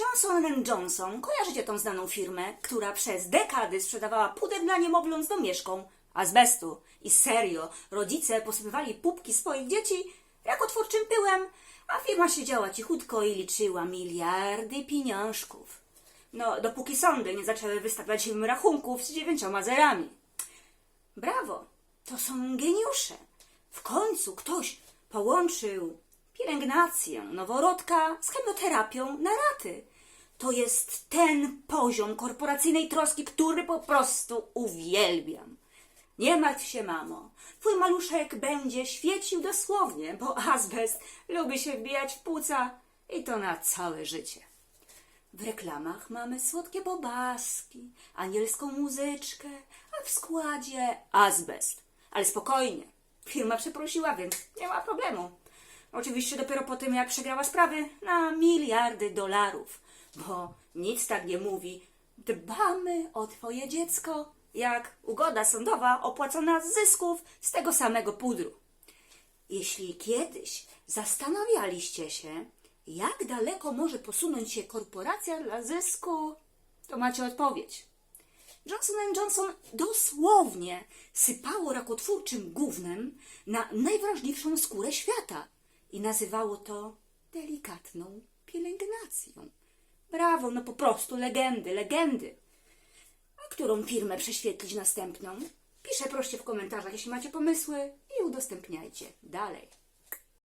Johnson Johnson, kojarzycie tą znaną firmę, która przez dekady sprzedawała puder dla niemowląt z domieszką azbestu. I serio, rodzice posypywali pupki swoich dzieci rakotwórczym pyłem, a firma siedziała cichutko i liczyła miliardy pieniążków. No, dopóki sądy nie zaczęły wystawiać im rachunków z dziewięcioma zerami. Brawo, to są geniusze. W końcu ktoś połączył pielęgnację noworodka z chemioterapią na raty. To jest ten poziom korporacyjnej troski, który po prostu uwielbiam. Nie martw się, mamo. Twój maluszek będzie świecił dosłownie, bo azbest lubi się wbijać w płuca i to na całe życie. W reklamach mamy słodkie bobaski, anielską muzyczkę, a w składzie azbest. Ale spokojnie, firma przeprosiła, więc nie ma problemu. Oczywiście dopiero po tym, jak przegrała sprawy na miliardy dolarów, bo nic tak nie mówi dbamy o twoje dziecko, jak ugoda sądowa opłacona z zysków z tego samego pudru. Jeśli kiedyś zastanawialiście się, jak daleko może posunąć się korporacja dla zysku, to macie odpowiedź. Johnson Johnson dosłownie sypało rakotwórczym gównem na najwrażliwszą skórę świata i nazywało to delikatną pielęgnacją. Brawo, no po prostu legendy, legendy. A którą firmę prześwietlić następną? Piszę proście w komentarzach, jeśli macie pomysły i udostępniajcie dalej.